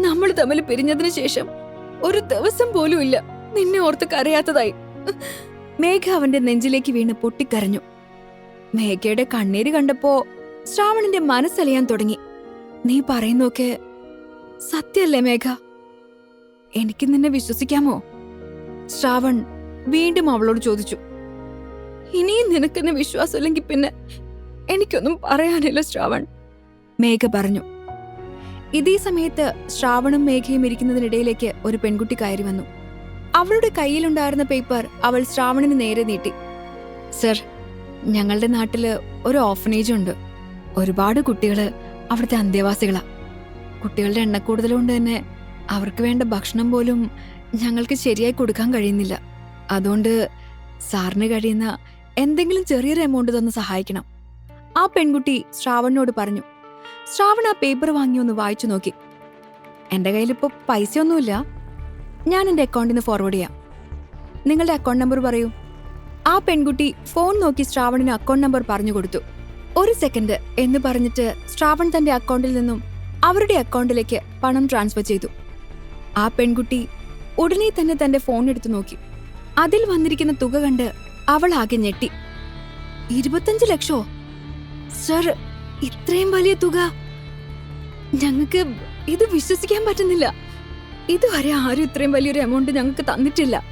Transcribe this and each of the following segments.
നമ്മൾ തമ്മിൽ പിരിഞ്ഞതിന് ശേഷം ഒരു ദിവസം പോലും ഇല്ല. നിന്നെ ഓർത്ത് കരയാത്തതായി. മേഘ അവന്റെ നെഞ്ചിലേക്ക് വീണ് പൊട്ടിക്കരഞ്ഞു. മേഘയുടെ കണ്ണീര് കണ്ടപ്പോ ശ്രാവണിന്റെ മനസ്സലിയാൻ തുടങ്ങി. നീ പറയുന്നൊക്കെ സത്യല്ലേ മേഘ? എനിക്ക് നിന്നെ വിശ്വസിക്കാമോ? ശ്രാവൺ വീണ്ടും അവളോട് ചോദിച്ചു. ഇനിയും നിനക്കെന്നെ വിശ്വാസമില്ലെങ്കിൽ പിന്നെ എനിക്കൊന്നും പറയാനില്ല ശ്രാവൺ മേഘ പറഞ്ഞു. ഇതേ സമയത്ത് ശ്രാവണും മേഘയും ഇരിക്കുന്നതിനിടയിലേക്ക് ഒരു പെൺകുട്ടി കയറി വന്നു. അവളുടെ കയ്യിലുണ്ടായിരുന്ന പേപ്പർ അവൾ ശ്രാവണിന് നേരെ നീട്ടി. സർ ഞങ്ങളുടെ നാട്ടിൽ ഒരു ഓഫനേജ് ഉണ്ട്. ഒരുപാട് കുട്ടികൾ അവിടുത്തെ അന്തേവാസികളാ. കുട്ടികളുടെ എണ്ണക്കൂടുതൽ കൊണ്ട് തന്നെ അവർക്ക് വേണ്ട ഭക്ഷണം പോലും ഞങ്ങൾക്ക് ശരിയായി കൊടുക്കാൻ കഴിയുന്നില്ല. അതുകൊണ്ട് സാറിന് കഴിയുന്ന എന്തെങ്കിലും ചെറിയൊരു എമൗണ്ട് തന്ന് സഹായിക്കണം. ആ പെൺകുട്ടി ശ്രാവണിനോട് പറഞ്ഞു. ശ്രാവൺ ആ പേപ്പർ വാങ്ങി ഒന്ന് വായിച്ചു നോക്കി. എന്റെ കയ്യിലിപ്പോൾ പൈസയൊന്നുമില്ല. ഞാൻ എന്റെ അക്കൗണ്ടിൽ നിന്ന് ഫോർവേഡ് ചെയ്യാം. നിങ്ങളുടെ അക്കൗണ്ട് നമ്പർ പറയൂ. ആ പെൺകുട്ടി ഫോൺ നോക്കി ശ്രാവണിന് അക്കൗണ്ട് നമ്പർ പറഞ്ഞു കൊടുത്തു. ഒരു സെക്കൻഡ് എന്ന് പറഞ്ഞിട്ട് ശ്രാവൺ തന്റെ അക്കൗണ്ടിൽ നിന്നും അവരുടെ അക്കൗണ്ടിലേക്ക് പണം ട്രാൻസ്ഫർ ചെയ്തു. ആ പെൺകുട്ടി ഉടനെ തന്നെ തന്റെ ഫോൺ എടുത്തു നോക്കി. അതിൽ വന്നിരിക്കുന്ന തുക കണ്ട് അവൾ ആകെ ഞെട്ടി. ഇരുപത്തഞ്ച് ലക്ഷോ? സർ ഇത്രയും വലിയ തുക. ഞങ്ങൾക്ക് ഇത് വിശ്വസിക്കാൻ പറ്റുന്നില്ല. ഇതുവരെ ആരും ഇത്രയും വലിയൊരു എമൗണ്ട് ഞങ്ങൾക്ക് തന്നിട്ടില്ല.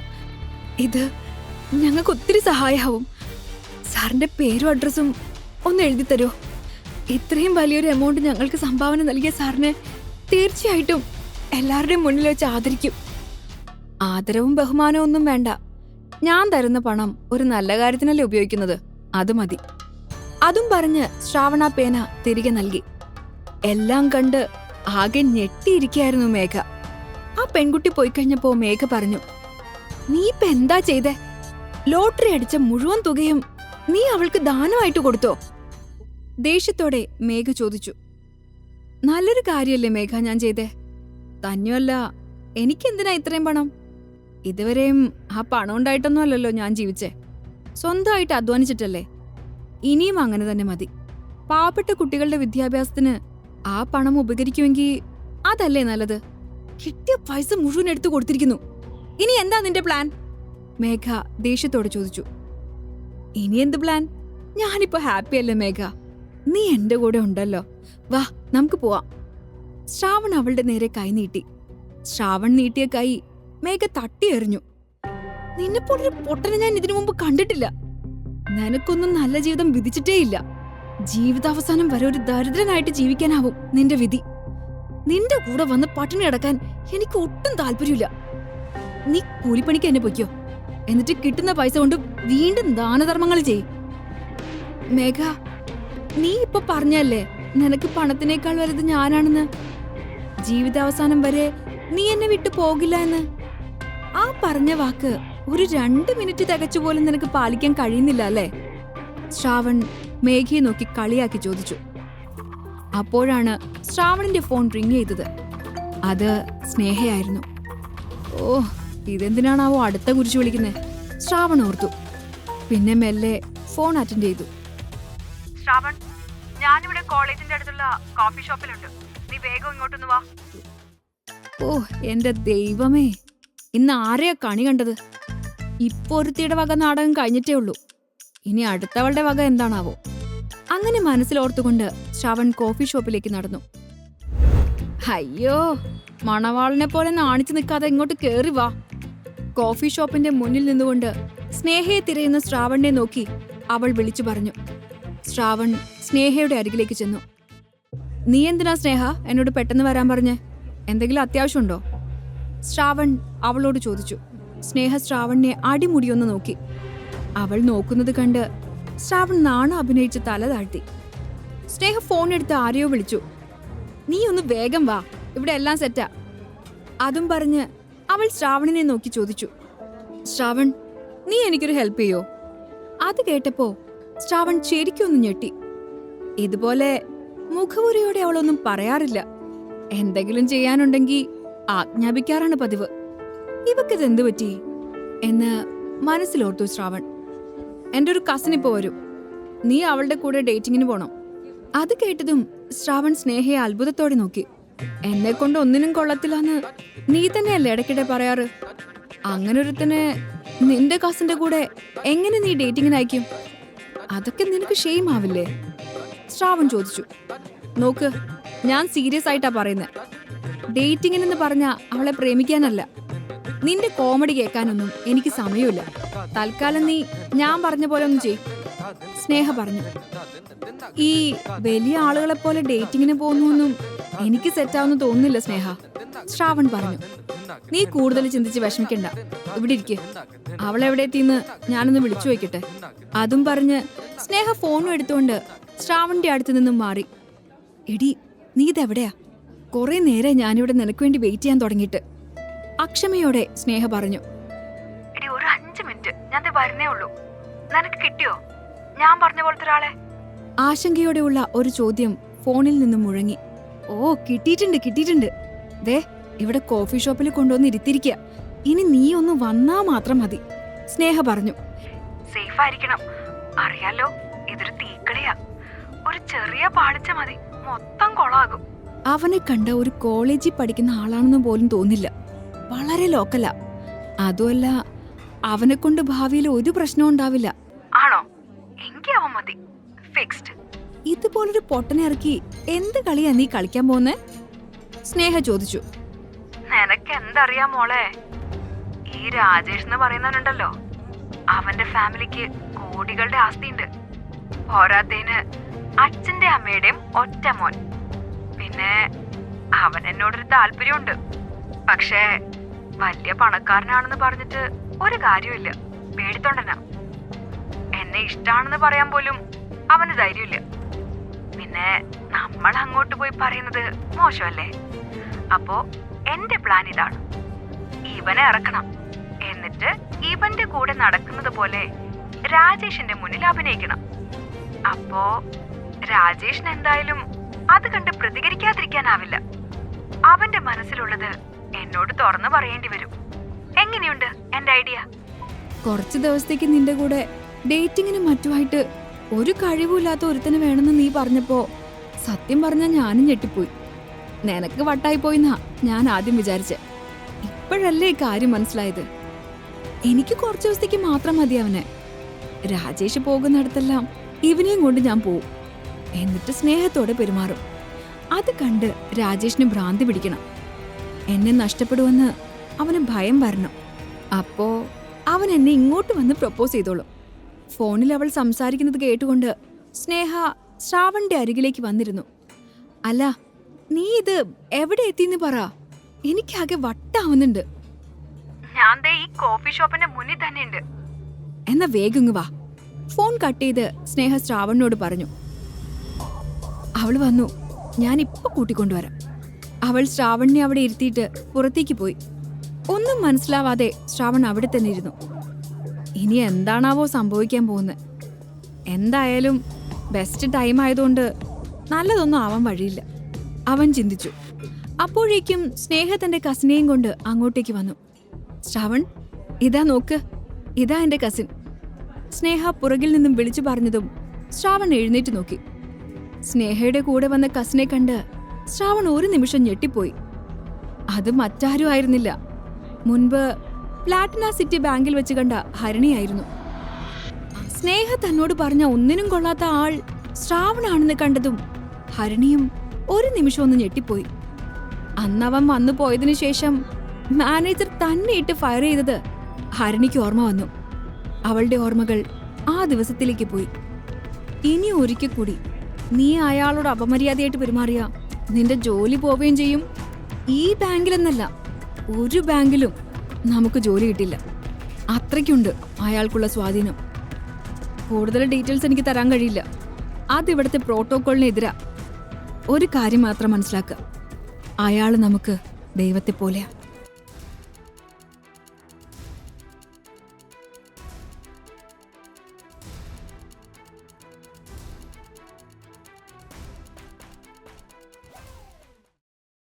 ഇത് ഞങ്ങൾക്ക് ഒത്തിരി സഹായമാവും. സാറിന്റെ പേരും അഡ്രസ്സും ഒന്ന് എഴുതി തരുമോ ഇത്രയും വലിയൊരു എമൗണ്ട് ഞങ്ങൾക്ക് സംഭാവന നൽകിയ സാറിനെ തീർച്ചയായിട്ടും എല്ലാവരുടെയും മുന്നിൽ വെച്ച് ആദരിക്കും. ആദരവും ബഹുമാനവും ഒന്നും വേണ്ട. ഞാൻ തരുന്ന പണം ഒരു നല്ല കാര്യത്തിനല്ലേ ഉപയോഗിക്കുന്നത്. അത് മതി. അതും പറഞ്ഞ് ശ്രാവണ പേന തിരികെ നൽകി. എല്ലാം കണ്ട് ആകെ ഞെട്ടിയിരിക്കായിരുന്നു മേഘ. ആ പെൺകുട്ടി പോയി കഴിഞ്ഞപ്പോ മേഘ പറഞ്ഞു നീ ഇപ്പൊ എന്താ ചെയ്തേ? ലോട്ടറി അടിച്ച മുഴുവൻ തുകയും നീ അവൾക്ക് ദാനമായിട്ട് കൊടുത്തോ? ദേഷ്യത്തോടെ മേഘ ചോദിച്ചു നല്ലൊരു കാര്യല്ലേ മേഘ ഞാൻ ചെയ്തേ? തന്നെയല്ല എനിക്കെന്തിനാ ഇത്രയും പണം? ഇതുവരെയും ആ പണം ഉണ്ടായിട്ടൊന്നും അല്ലല്ലോ ഞാൻ ജീവിച്ചേ. സ്വന്തമായിട്ട് അധ്വാനിച്ചിട്ടല്ലേ? ഇനിയും അങ്ങനെ തന്നെ മതി. പാവപ്പെട്ട കുട്ടികളുടെ വിദ്യാഭ്യാസത്തിന് ആ പണം ഉപകരിക്കുമെങ്കിൽ അതല്ലേ നല്ലത്? കിട്ടിയ പൈസ മുഴുവൻ എടുത്തു കൊടുത്തിരിക്കുന്നു. ഇനി എന്താ നിന്റെ പ്ലാൻ മേഘ ദേഷ്യത്തോടെ ചോദിച്ചു. ഇനി എന്ത് പ്ലാൻ ഞാനിപ്പോ ഹാപ്പി അല്ലേ മേഘ? നീ എന്റെ കൂടെ ഉണ്ടല്ലോ. വാ നമുക്ക് പോവാം. ശ്രാവൺ അവളുടെ നേരെ കൈ നീട്ടി. ശ്രാവൺ നീട്ടിയ കൈ മേഘ തട്ടി എറിഞ്ഞു. നിന്നെപ്പോലൊരു പൊട്ടനെ ഞാൻ ഇതിനു മുമ്പ് കണ്ടിട്ടില്ല. നിനക്കൊന്നും നല്ല ജീവിതം വിധിച്ചിട്ടേയില്ല. ജീവിതാവസാനം വരെ ഒരു ദരിദ്രനായിട്ട് ജീവിക്കാനാവും നിന്റെ വിധി. നിന്റെ കൂടെ വന്ന് പട്ടിണി അടക്കാൻ എനിക്ക് ഒട്ടും താല്പര്യമില്ല. നീ കൂലിപ്പണിക്ക് എന്നെ പൊയ്ക്കോ. എന്നിട്ട് കിട്ടുന്ന പൈസ കൊണ്ട് വീണ്ടും ദാനധർമ്മങ്ങൾ ചെയ്യും. മേഘ നീ ഇപ്പൊ പറഞ്ഞല്ലേ നിനക്ക് പണത്തിനേക്കാൾ വലുത് ഞാനാണെന്ന്? ജീവിതാവസാനം വരെ നീ എന്നെ വിട്ടു പോകില്ല എന്ന്. ആ പറഞ്ഞ വാക്ക് ഒരു രണ്ട് മിനിറ്റ് തികച്ചു പോലും നിനക്ക് പാലിക്കാൻ കഴിയുന്നില്ല അല്ലേ? ശ്രാവൺ മേഘയെ നോക്കി കളിയാക്കി ചോദിച്ചു. അപ്പോഴാണ് ശ്രാവണിന്റെ ഫോൺ റിങ് ചെയ്തത്. അത് സ്നേഹയായിരുന്നു. ഓ ഇതെന്തിനാണാവോ അടുത്ത കുരിശ് വിളിക്കുന്നത് ശ്രാവൺ ഓർത്തു. പിന്നെ മെല്ലെ ഫോൺ അറ്റൻഡ് ചെയ്തു. ശ്രാവൺ ഞാനിവിടെ കോളേജിന്റെ അടുത്തുള്ള കോഫി ഷോപ്പിലുണ്ട്. നീ വേഗം ഇങ്ങോട്ടൊന്ന് വാ. ഓ എന്റെ ദൈവമേ. ഇന്ന് ആരെയാ കണി കണ്ടത്? ഇപ്പൊ ഒരുത്തിയുടെ വക നാടകം കഴിഞ്ഞിട്ടേ ഉള്ളൂ. ഇനി അടുത്തവളുടെ വക എന്താണാവോ? അങ്ങനെ മനസ്സിലോർത്തുകൊണ്ട് ശ്രവൺ കോഫി ഷോപ്പിലേക്ക് നടന്നു. അയ്യോ മണവാളിനെ പോലെ നാണിച്ചു നിൽക്കാതെ ഇങ്ങോട്ട് കേറി വാ. കോഫി ഷോപ്പിന്റെ മുന്നിൽ നിന്നുകൊണ്ട് സ്നേഹയെ തിരയുന്ന ശ്രാവണിനെ നോക്കി അവൾ വിളിച്ചു പറഞ്ഞു. ശ്രാവൺ സ്നേഹയുടെ അരികിലേക്ക് ചെന്നു. നീ എന്തിനാ സ്നേഹ? എന്നോട് പെട്ടെന്ന് വരാൻ പറഞ്ഞേ. എന്തെങ്കിലും അത്യാവശ്യമുണ്ടോ? ശ്രാവൺ അവളോട് ചോദിച്ചു. സ്നേഹ ശ്രാവണിനെ അടിമുടിയൊന്ന് നോക്കി. അവൾ നോക്കുന്നത് കണ്ട് ശ്രാവൺ നാണ അഭിനയിച്ച് തല താഴ്ത്തി. സ്നേഹ ഫോൺ എടുത്ത് ആരെയോ വിളിച്ചു. നീ ഒന്ന് വേഗം വാ ഇവിടെ എല്ലാം സെറ്റാ. അതും പറഞ്ഞ് അവൾ ശ്രാവണിനെ നോക്കി ചോദിച്ചു. ശ്രാവൺ നീ എനിക്കൊരു ഹെൽപ്പ് ചെയ്യോ? അത് കേട്ടപ്പോ ശ്രാവൺ ശരിക്കും ഒന്ന് ഞെട്ടി. ഇതുപോലെ മുഖവുരയോടെ അവളൊന്നും പറയാറില്ല. എന്തെങ്കിലും ചെയ്യാനുണ്ടെങ്കിൽ ആജ്ഞാപിക്കാറാണ് പതിവ്. ഇവക്കിത് ഇതെന്ത് പറ്റി എന്ന് മനസ്സിലോർത്തു ശ്രാവൺ. എന്റെ ഒരു കസിൻ ഇപ്പോൾ വരും. നീ അവളുടെ കൂടെ ഡേറ്റിങ്ങിന് പോണം. അത് കേട്ടതും ശ്രാവൺ സ്നേഹയെ അത്ഭുതത്തോടെ നോക്കി. എന്നെ കൊണ്ട് ഒന്നിനും കൊള്ളത്തില്ലെന്ന് നീ തന്നെയല്ലേ ഇടയ്ക്കിടെ പറയാറ്? അങ്ങനെ ഒരുത്തനെ നിന്റെ കസിന്റെ കൂടെ എങ്ങനെ നീ ഡേറ്റിങ്ങിന് അയക്കും? അതൊക്കെ നിനക്ക് ഷെയിം ആവില്ലേ ശ്രാവൺ ചോദിച്ചു. നോക്ക് ഞാൻ സീരിയസ് ആയിട്ടാ പറയുന്നത് ഡേറ്റിങ്ങിനെന്ന് പറഞ്ഞ അവളെ പ്രേമിക്കാനല്ല. നിന്റെ കോമഡി കേൾക്കാനൊന്നും എനിക്ക് സമയമില്ല. തൽക്കാലം നീ ഞാൻ പറഞ്ഞ പോലെ ഒന്നും ചെയ് സ്നേഹ പറഞ്ഞു. ഈ വലിയ ആളുകളെ പോലെ ഡേറ്റിങ്ങിന് പോകുന്നൊന്നും എനിക്ക് സെറ്റാവുന്ന തോന്നുന്നില്ല സ്നേഹ. ശ്രാവൺ പറഞ്ഞു. നീ കൂടുതൽ ചിന്തിച്ച് വിഷമിക്കണ്ട. ഇവിടെ ഇരിക്കെ. അവളെവിടെ എത്തിന്ന് ഞാനൊന്ന് വിളിച്ചു വയ്ക്കട്ടെ അതും പറഞ്ഞ് സ്നേഹ ഫോണും എടുത്തുകൊണ്ട് ശ്രാവണിന്റെ അടുത്ത് നിന്നും മാറി. എടി നീ ഇതെവിടെയാ? കുറെ നേരെ ഞാനിവിടെ നിനക്ക് വേണ്ടി വെയിറ്റ് ചെയ്യാൻ തുടങ്ങിയിട്ട്. അക്ഷമയോടെ സ്നേഹ പറഞ്ഞു. എടി ഒരു അഞ്ച് മിനിറ്റ്. ഞാൻ വരുന്നേ ഉള്ളൂ. നിനക്ക് കിട്ടിയോ? ഞാൻ പറഞ്ഞ പോലത്തെ ഒരാളെ? ആശങ്കയോടെയുള്ള ഒരു ചോദ്യം ഫോണിൽ നിന്നും മുഴങ്ങി. ഓ കിട്ടിയിട്ടുണ്ട് കിട്ടിയിട്ടുണ്ട്. ദേ ഇവിടെ കോഫി ഷോപ്പിൽ കൊണ്ടുവന്ന് ഇരുത്തിരിക്കുക ഇനി നീ ഒന്ന് വന്നാ മാത്രം മതി. സ്നേഹ പറഞ്ഞു. സേഫ് ആയിരിക്കണം അറിയാലോ ഇതൊരു തീക്കടയാ. ഒരു ചെറിയ പാളിച്ച മതി. മൊത്തം കൊളാകും. അവനെ കണ്ട ഒരു കോളേജിൽ പഠിക്കുന്ന ആളാണെന്ന് പോലും തോന്നില്ല. വളരെ ലോക്കലാ. അതുമല്ല അവനെ കൊണ്ട് ഭാവിയിൽ ഒരു പ്രശ്നവും ഉണ്ടാവില്ല. ആണോ? അവൻ മതി. ഫിക്സ്ഡ് ഇതുപോലൊരു പൊട്ടനെ ഇറക്കി എന്ത് കളിയാ നീ കളിക്കാൻ പോന്നെ സ്നേഹ ചോദിച്ചു. നിനക്ക് എന്തറിയാ മോളെ? ഈ രാജേഷ് എന്ന് പറയുന്നവനുണ്ടല്ലോ. അവന്റെ ഫാമിലിക്ക് കോടികളുടെ ആസ്തിയുണ്ട്. പോരാത്തേന് അച്ഛന്റെ അമ്മയുടെയും ഒറ്റ മോൻ. പിന്നെ അവൻ എന്നോടൊരു താല്പര്യമുണ്ട്. പക്ഷേ വലിയ പണക്കാരനാണെന്ന് പറഞ്ഞിട്ട് ഒരു കാര്യമില്ല പേടിത്തൊണ്ടനാ എന്നെ ഇഷ്ടാണെന്ന് പറയാൻ പോലും അവന് ധൈര്യമില്ല. പിന്നെ നമ്മൾ അങ്ങോട്ട് പോയി പറയുന്നത് മോശമല്ലേ? അപ്പോ എന്റെ പ്ലാൻ ഇതാണ്. ഇവനെ ഇറക്കണം. എന്നിട്ട് ഇവന്റെ കൂടെ നടക്കുന്നത് പോലെ രാജേഷിന്റെ മുന്നിൽ അഭിനയിക്കണം. അപ്പോ രാജേഷിന് എന്തായാലും അത് കണ്ട് പ്രതികരിക്കാതിരിക്കാനാവില്ല. അവന്റെ മനസ്സിലുള്ളത് എന്നോട് തുറന്നു പറയേണ്ടി വരും. എങ്ങനെയുണ്ട് എന്റെ ഐഡിയ? കുറച്ച് ദിവസത്തേക്ക് നിന്റെ കൂടെ ഡേറ്റിങ്ങിനും മറ്റുമായിട്ട് ഒരു കഴിവുമില്ലാത്ത ഒരുത്തന് വേണമെന്ന് നീ പറഞ്ഞപ്പോ സത്യം പറഞ്ഞ ഞാനും ഞെട്ടിപ്പോയി. നിനക്ക് വട്ടായി പോയിന്നാ ഞാൻ ആദ്യം വിചാരിച്ചെ. ഇപ്പോഴല്ലേ കാര്യം മനസ്സിലായത്? എനിക്ക് കുറച്ച് ദിവസത്തേക്ക് മാത്രം മതി അവനെ. രാജേഷ് പോകുന്നിടത്തെല്ലാം ഇവനെയും കൊണ്ട് ഞാൻ പോവും. എന്നിട്ട് സ്നേഹത്തോടെ പെരുമാറും. അത് കണ്ട് രാജേഷിന് ഭ്രാന്തി പിടിക്കണം. എന്നെ നഷ്ടപ്പെടുമെന്ന് അവന് ഭയം വരണം. അപ്പോ അവൻ എന്നെ ഇങ്ങോട്ട് വന്ന് പ്രപ്പോസ് ചെയ്തോളും. ഫോണിൽ അവൾ സംസാരിക്കുന്നത് കേട്ടുകൊണ്ട് സ്നേഹ ശ്രാവണിന്റെ അരികിലേക്ക് വന്നിരുന്നു. അല്ല നീ ഇത് എവിടെ എത്തിന്ന് പറ. എനിക്കാകെ വട്ടാവുന്നുണ്ട്. ഞാൻ ദേ ഈ കോഫി ഷോപ്പിന്റെ മുന്നിൽ തന്നെ ഉണ്ട് എന്നാ വേഗം വാ. ഫോൺ കട്ട് ചെയ്ത് സ്നേഹ ശ്രാവണിനോട് പറഞ്ഞു. അവൾ വന്നു. ഞാൻ ഇപ്പൊ കൂട്ടിക്കൊണ്ടുവരാം. അവൾ ശ്രാവണിനെ അവിടെ ഇരുത്തിയിട്ട് പുറത്തേക്ക് പോയി. ഒന്നും മനസ്സിലാവാതെ ശ്രാവൺ അവിടെ തന്നെ ഇരുന്നു ഇനി എന്താണാവോ സംഭവിക്കാൻ പോകുന്നത്? എന്തായാലും ബെസ്റ്റ് ടൈം ആയതുകൊണ്ട് നല്ലതൊന്നും ആവാൻ വഴിയില്ല. അവൻ ചിന്തിച്ചു. അപ്പോഴേക്കും സ്നേഹ തന്റെ കസിനെയും കൊണ്ട് അങ്ങോട്ടേക്ക് വന്നു. ശ്രാവൺ ഇതാ നോക്ക്. ഇതാ എന്റെ കസിൻ സ്നേഹ പുറകിൽ നിന്നും വിളിച്ചു പറഞ്ഞതും ശ്രാവൺ എഴുന്നേറ്റ് നോക്കി. സ്നേഹയുടെ കൂടെ വന്ന കസിനെ കണ്ട് ശ്രാവൺ ഒരു നിമിഷം ഞെട്ടിപ്പോയി. അത് മറ്റാരും ആയിരുന്നില്ല. മുൻപ് പ്ലാറ്റിന സിറ്റി ബാങ്കിൽ വെച്ച് കണ്ട ഹരിണിയായിരുന്നു. സ്നേഹ തന്നോട് പറഞ്ഞ ഒന്നിനും കൊള്ളാത്ത ആൾ ശ്രാവണാണെന്ന് കണ്ടതും ഹരിണിയും ഒരു നിമിഷം ഒന്ന് ഞെട്ടിപ്പോയി. അന്നവൻ വന്നു പോയതിനു ശേഷം മാനേജർ തന്നെ ഇട്ട് ഫയർ ചെയ്തത് ഹരിണിക്ക് ഓർമ്മ വന്നു. അവളുടെ ഓർമ്മകൾ ആ ദിവസത്തിലേക്ക് പോയി. ഇനി ഒരിക്കൽ കൂടി നീ അയാളോട് അപമര്യാദയായിട്ട് പെരുമാറിയ നിന്റെ ജോലി പോവുകയും ചെയ്യും. ഈ ബാങ്കിലെന്നല്ല ഒരു ബാങ്കിലും നമുക്ക് ജോലി കിട്ടില്ല. അത്രയ്ക്കുണ്ട് അയാൾക്കുള്ള സ്വാധീനം. കൂടുതൽ ഡീറ്റെയിൽസ് എനിക്ക് തരാൻ കഴിയില്ല. അതിവിടുത്തെ പ്രോട്ടോക്കോളിനെതിരാ. ഒരു കാര്യം മാത്രം മനസ്സിലാക്കുക അയാൾ നമുക്ക് ദൈവത്തെ പോലെയാ